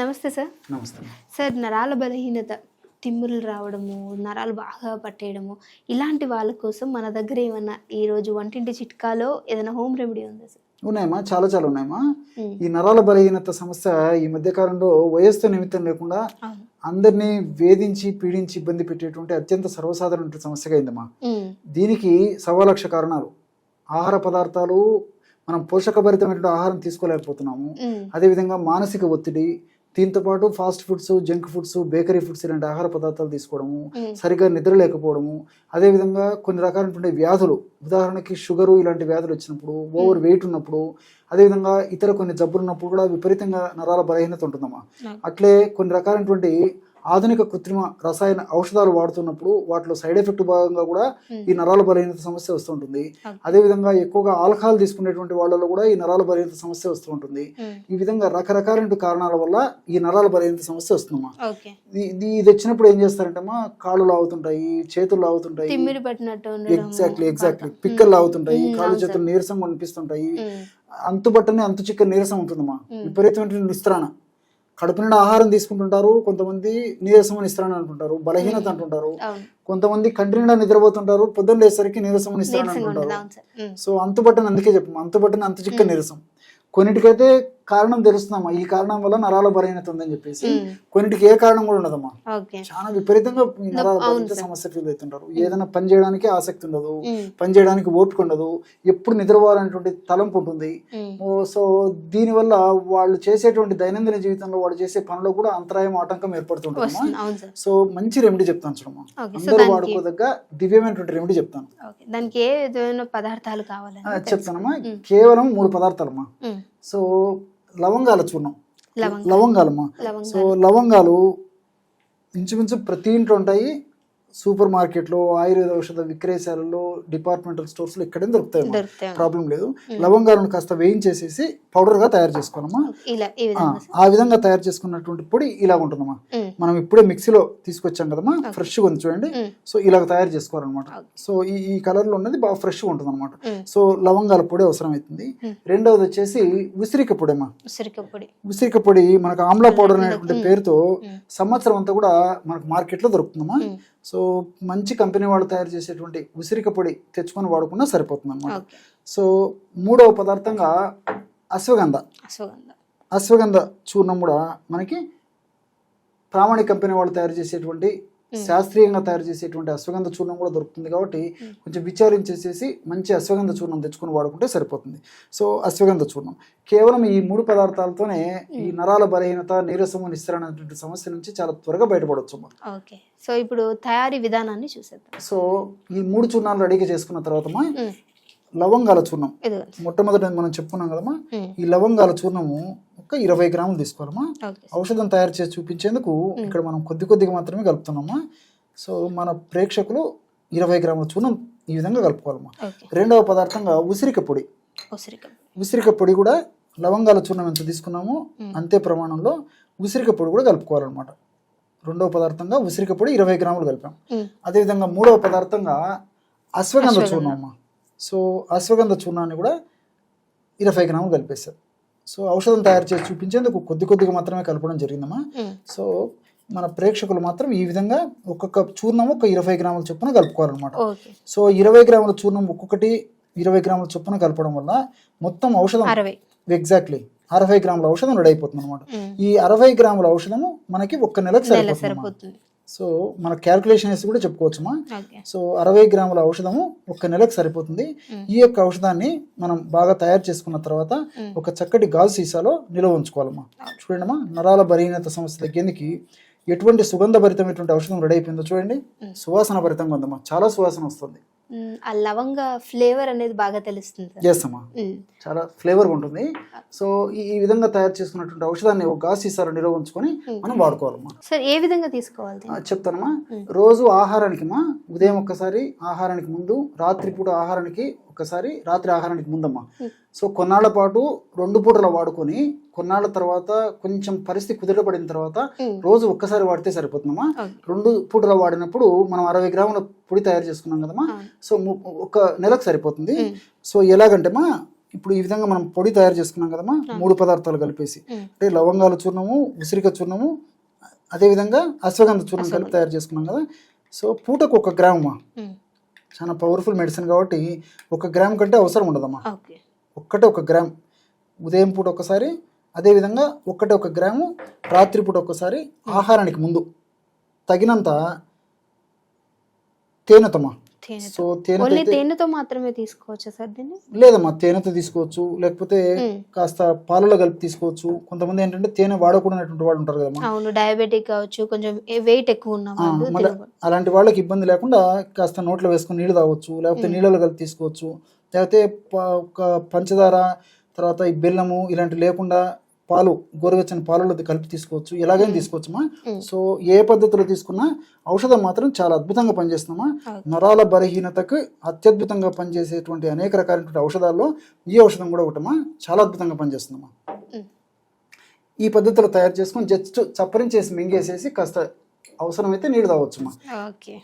నమస్తే సార్. నమస్తే. సార్ నరాల బలహీనత తిమ్ములు రావడము నరాలు బాగా పట్టేయడము ఇలాంటి వాళ్ళ కోసం మన దగ్గర ఏమన్నా ఈ రోజు వంటింటి చిట్కాలో ఏదైనా హోమ్ రెమెడీ ఉందా సార్? ఉన్నాయమ్మా చాలా చాలా ఉన్నాయమ్మా. ఈ నరాల బలహీనత సమస్య ఈ మధ్య కాలంలో వయస్సు నిమిత్తం లేకుండా అందరినీ వేధించి పీడించి ఇబ్బంది పెట్టేటువంటి అత్యంత సర్వసాధారణ సమస్యగా అయిందమ్మా. దీనికి సవా లక్ష కారణాలు. ఆహార పదార్థాలు మనం పోషకభరితమైనటువంటి ఆహారం తీసుకోలేకపోతున్నాము. అదేవిధంగా మానసిక ఒత్తిడి దీంతో పాటు fast foods junk foods bakery foods ఇలాంటి ఆహార పదార్థాలు తీసుకోవడము ఉమ్. సరిగ్గా నిద్ర లేకపోవడము అదేవిధంగా కొన్ని రకాలైనటువంటి వ్యాధులు ఉదాహరణకి షుగరు ఇలాంటి వ్యాధులు వచ్చినప్పుడు ఓవర్ వెయిట్ ఉన్నప్పుడు అదేవిధంగా ఇతర కొన్ని జబ్బులు ఉన్నప్పుడు కూడా విపరీతంగా నరాల బలహీనత ఉంటుందమ్మా. అట్లే కొన్ని రకాలైనటువంటి ఆధునిక కృత్రిమ రసాయన ఔషధాలు వాడుతున్నప్పుడు వాటిలో సైడ్ ఎఫెక్ట్ భాగంగా కూడా. ఈ నరాల బలహీనత సమస్య వస్తుంటుంది. అదేవిధంగా ఎక్కువగా ఆల్కహాల్ తీసుకునేటువంటి వాళ్ళలో కూడా ఈ నరాల బలహీనత సమస్య వస్తూ ఉంటుంది. ఈ విధంగా రకరకాలైన కారణాల వల్ల ఈ నరాల బలహీనత సమస్య వస్తుందమ్మా ఇది- వచ్చినప్పుడు ఏం చేస్తారంటమ్మా కాళ్ళు లాగుతుంటాయి చేతులు లాగుతుంటాయి. Exactly exactly. పిక్కలు లాగుతుంటాయి కాళ్ళు చేతులు. నీరసంగా అనిపిస్తుంటాయి ఉమ్. అంతుబట్టని అంతు చిక్క నీరసం ఉంటుందమ్మా. విపరీతమైన నిస్త్రాణ కడుపు నిండా ఆహారం తీసుకుంటుంటారు కొంతమంది నీరసం నిస్త్రాణ అంటుంటారు బలహీనత అంటుంటారు. కొంతమంది కంటి నిండా నిద్రపోతుంటారు పొద్దున్న లేసరికి నీరసం అంటుంటారు సార్. ఉమ్. సో అంతుబట్టని అందుకే చెప్పము అంతుబట్టని అంతు చిక్క నీరసం. కొన్నిటికైతే కారణం తెలుస్తుందమ్మా. ఈ కారణం వల్ల నరాల బలహీనత ఉందని చెప్పేసి. కొన్నిటికి ఏ కారణం కూడా ఉండదమ్మా. చాలా విపరీతంగా నరాల బలహీనత. సమస్య ఫీల్ అవుతుంటారు. ఏదైనా పని చేయడానికి ఆసక్తి ఉండదు. పని చేయడానికి ఓపిక ఉండదు ఎప్పుడు నిద్రపోవాలనేటువంటి తలంపు ఉంటుంది. సో దీనివల్ల వాళ్ళు చేసేటువంటి దైనందిన జీవితంలో వాళ్ళు చేసే పనిలో కూడా అంతరాయం ఆటంకం సార్. సో మంచి రెమెడీ చెప్తాను చూడమ్మా. అందరూ వాడుకోదగ్గ దివ్యమైనటువంటి రెమెడీ చెప్తాను. దానికి ఏ పదార్థాలు తెలుసు. చెప్తానమ్మా. కేవలం మూడు పదార్థాలమ్మా. సో లవంగాల చూర్ణం లవంగాలు. లవంగాలమ్మా లవంగాలు. సో లవంగాలు ఇంచుమించు ప్రతి ఇంట్లో ఉంటాయి సూపర్ మార్కెట్లో ఆయుర్వేద ఔషధ విక్రయశాలల్లో డిపార్ట్మెంటల్ స్టోర్స్లో ఇక్కడే దొరుకుతాయి ప్రాబ్లం లేదు. లవంగాలను కాస్త వేయించేసేసి పౌడర్గా తయారు చేసుకోవాలమ్మా. ఇలా ఈ ఆ, విధంగా తయారు చేసుకున్నటువంటి పొడి ఇలా ఉంటుందమ్మా. మనం ఇప్పుడే మిక్సీలో తీసుకొచ్చాం కదమ్మా ఫ్రెష్గా ఉంది చూడండి. సో ఇలాగ తయారు చేసుకోవాలన్నమాట. సో ఈ ఈ కలర్లో ఉన్నది బాగా ఫ్రెష్గా ఉంటుంది అనమాట. సో లవంగాల పొడి అవసరం అవుతుంది. రెండవది వచ్చేసి ఉసిరిక పొడి అమ్మా ఉసిరిక పొడి. ఉసిరిక పొడి మనకు ఆమ్లా పౌడర్ అనేటువంటి పేరుతో. సంవత్సరం అంతా కూడా మనకు మార్కెట్లో దొరుకుతుందమ్మా. సో మంచి కంపెనీ వాళ్ళు తయారు చేసేటువంటి ఉసిరిక పొడి తెచ్చుకొని వాడుకున్నా సరిపోతుంది అనమాట సో మూడవ పదార్థంగా అశ్వగంధ. అశ్వగంధ. అశ్వగంధ చూర్ణం కూడా మనకి ప్రామాణిక కంపెనీ వాళ్ళు తయారు చేసేటువంటి శాస్త్రీయంగా తయారు చేసేటువంటి అశ్వగంధ చూర్ణం కూడా దొరుకుతుంది కాబట్టి కొంచెం విచారించేసేసి మంచి అశ్వగంధ చూర్ణం తెచ్చుకొని వాడుకుంటే సరిపోతుంది. సో అశ్వగంధ చూర్ణం. కేవలం ఈ మూడు పదార్థాలతోనే ఈ నరాల బలహీనత నీరసము నిస్సరణ అనేటువంటి సమస్య నుంచి చాలా త్వరగా బయటపడవచ్చు ఓకే. సో ఇప్పుడు తయారీ విధానాన్ని చూసేద్దాం. సో ఈ మూడు చూర్ణాలు రెడీగా చేసుకున్న తర్వాత. లవంగాల చూర్ణం. మొట్టమొదటి మనం చెప్పుకున్నాం కదమ్మా. ఈ లవంగాల చూర్ణము ఒక ఇరవై గ్రాములు తీసుకోవాలమ్మా. ఔషధం తయారు చేసి చూపించేందుకు ఇక్కడ మనం కొద్ది కొద్దిగా మాత్రమే కలుపుతున్నామా సో మన ప్రేక్షకులు ఇరవై గ్రాముల చూర్ణం ఈ విధంగా కలుపుకోవాలమ్మా. రెండవ పదార్థంగా ఉసిరిక పొడి. ఉసిరిక. పొడి కూడా లవంగాల చూర్ణం ఎంత తీసుకున్నామో అంతే ప్రమాణంలో ఉసిరిక పొడి కూడా కలుపుకోవాలన్నమాట. రెండవ పదార్థంగా ఉసిరిక పొడి ఇరవై గ్రాములు కలిపాం. అదేవిధంగా మూడవ పదార్థంగా అశ్వగంధ చూర్ణం అమ్మా సో అశ్వగంధ చూర్ణాన్ని కూడా ఇరవై గ్రాములు కలిపేశారు. సో ఔషధం తయారు చేసి చూపించేందుకు కొద్ది కొద్దిగా మాత్రమే కలపడం జరిగిందమ్మా. సో మన ప్రేక్షకులు మాత్రం ఈ విధంగా ఒక్కొక్క చూర్ణం ఒక ఇరవై గ్రాముల చొప్పున కలుపుకోవాలన్నమాట. సో ఇరవై గ్రాముల చూర్ణం ఒక్కొక్కటి ఇరవై గ్రాముల చొప్పున కలపడం వల్ల మొత్తం ఔషధం ఎగ్జాక్ట్లీ అరవై గ్రాముల ఔషధం రెడీ అయిపోతుంది అనమాట. ఈ అరవై గ్రాముల ఔషధము మనకి ఒక్క నెలకు నెల సరిపోతుంది సరిపోతుంది. సో మన క్యాల్కులేషన్ వేసి కూడా చెప్పుకోవచ్చమ్మా ఓకే సో అరవై గ్రాముల ఔషధము ఒక్క నెలకు సరిపోతుంది. మ్మ్. ఈ యొక్క ఔషధాన్ని మనం బాగా తయారు చేసుకున్న తర్వాత మ్మ్. ఒక చక్కటి గాజు సీసాలో నిల్వ ఉంచుకోవాలమ్మా. చూడండమ్మా నరాల బలహీనత సమస్య తగ్గేందుకు ఎటువంటి సుగంధభరితమైనటువంటి ఔషధం రెడీ అయిపోయిందో చూడండి. మ్మ్. సువాసన భరితంగా ఉందమ్మా. చాలా సువాసన వస్తుంది. ఆ లవంగ ఫ్లేవర్ అనేది బాగా తెలుస్తుంది. చేస్తామా ఉమ్. చాలా ఫ్లేవర్గా ఉంటుంది. సో ఈ విధంగా తయారు చేసుకున్నటువంటి ఔషధాన్ని ఒక సీసాలో నిల్వ ఉంచుకొని మనం వాడుకోవాలమ్మా. సార్ ఏ విధంగా తీసుకోవాలి? చెప్తానమ్మా. మ్మ్. రోజు ఆహారానికి మా ఉదయం ఒక్కసారి ఆహారానికి ముందు రాత్రిపూట ఆహారానికి ఒకసారి రాత్రి ఆహారానికి ముందమ్మా మ్మ్. సో కొన్నాళ్ళ పాటు రెండు పూటలు వాడుకొని కొన్నాళ్ళ తర్వాత కొంచెం పరిస్థితి కుదిరపడిన తర్వాత. రోజు ఒక్కసారి వాడితే సరిపోతుందమ్మా. రెండు పూటలు వాడినప్పుడు మనం అరవై గ్రాముల పొడి తయారు చేసుకున్నాం కదమ్మా. సో ఒక నెలకు సరిపోతుంది. సో ఎలాగంటే మా ఇప్పుడు ఈ విధంగా మనం పొడి తయారు చేసుకున్నాం కదమ్మా మూడు పదార్థాలు కలిపేసి. అంటే లవంగాల చూర్ణము ఉసిరిక చూర్ణము అదేవిధంగా అశ్వగంధ చూర్ణం కలిపి తయారు చేసుకున్నాం కదా సో పూటకు ఒక గ్రామమ్మా ఉమ్. చాలా పవర్ఫుల్ మెడిసిన్ కాబట్టి ఒక గ్రామ్ కంటే అవసరం ఉండదమ్మా. ఒక్కటే ఒక గ్రామ్ ఉదయం పూట ఒకసారి అదేవిధంగా ఒక్కటే ఒక గ్రాము రాత్రిపూట ఒకసారి ఆహారానికి ముందు తగినంత తేనెతమ్మా తేనె సో తేనె ఓన్లీ తేనెతో మాత్రమే తీసుకోవచ్చా సార్ దీన్ని? లేదమ్మా తేనెతో తీసుకోవచ్చు లేకపోతే. కాస్త పాలలో కలిపి తీసుకోవచ్చు. కొంతమంది ఏంటంటే తేనె వాడకూడనటువంటి వాళ్ళు ఉంటారు కదమ్మా అవును డయాబెటిక్ కావచ్చు కొంచెం వెయిట్ ఎక్కువ ఉన్న. అలాంటి వాళ్ళకి ఇబ్బంది లేకుండా కాస్త నోట్లో వేసుకుని నీళ్ళు తాగొచ్చు లేకపోతే నీళ్ళలో కలిపి తీసుకోవచ్చు. లేకపోతే ఒక పంచదార తర్వాత ఈ బెల్లము ఇలాంటి లేకుండా పాలు గోరువెచ్చని పాలలో కలిపి తీసుకోవచ్చు ఎలాగైనా తీసుకోవచ్చమ్మా ఉమ్. సో ఏ పద్ధతిలో తీసుకున్నా ఔషధం మాత్రం చాలా అద్భుతంగా పనిచేస్తుందమ్మా. ఓకే. నరాల బలహీనతకు అత్యద్భుతంగా పనిచేసేటువంటి అనేక రకాలైనటువంటి ఔషధాల్లో ఈ ఔషధం కూడా ఒకటమ్మా. చాలా అద్భుతంగా పనిచేస్తుందమ్మా. ఉమ్. ఈ పద్ధతిలో తయారు చేసుకొని జస్ట్ చప్పరించేసి మింగేసేసి కాస్త అవసరమైతే నీళ్ళు తాగొచ్చమ్మా. ఓకే.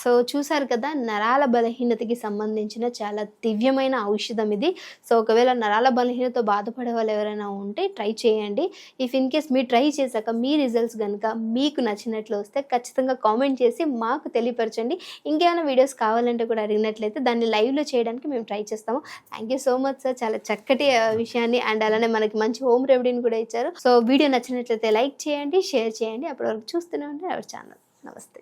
సో చూసారు కదా నరాల బలహీనతకి సంబంధించిన చాలా దివ్యమైన ఔషధం ఇది. సో ఒకవేళ నరాల బలహీనత బాధపడే వాళ్ళు ఎవరైనా ఉంటే ట్రై చేయండి. ఇఫ్ ఇన్ కేస్ మీరు ట్రై చేశాక మీ రిజల్ట్స్ కనుక మీకు నచ్చినట్లు వస్తే ఖచ్చితంగా కామెంట్ చేసి మాకు తెలియపరచండి. ఇంకేమైనా వీడియోస్ కావాలంటే కూడా అడిగినట్లయితే దాన్ని లైవ్లో చేయడానికి మేము ట్రై చేస్తాము. Thank you so much sir చాలా చక్కటి విషయాన్ని అండ్ అలానే మనకి మంచి హోమ్ రెమెడీని కూడా ఇచ్చారు. సో వీడియో నచ్చినట్లయితే లైక్ చేయండి షేర్ చేయండి. అప్పటి వరకు చూస్తూనే ఉంటే అవర్ ఛానల్. నమస్తే.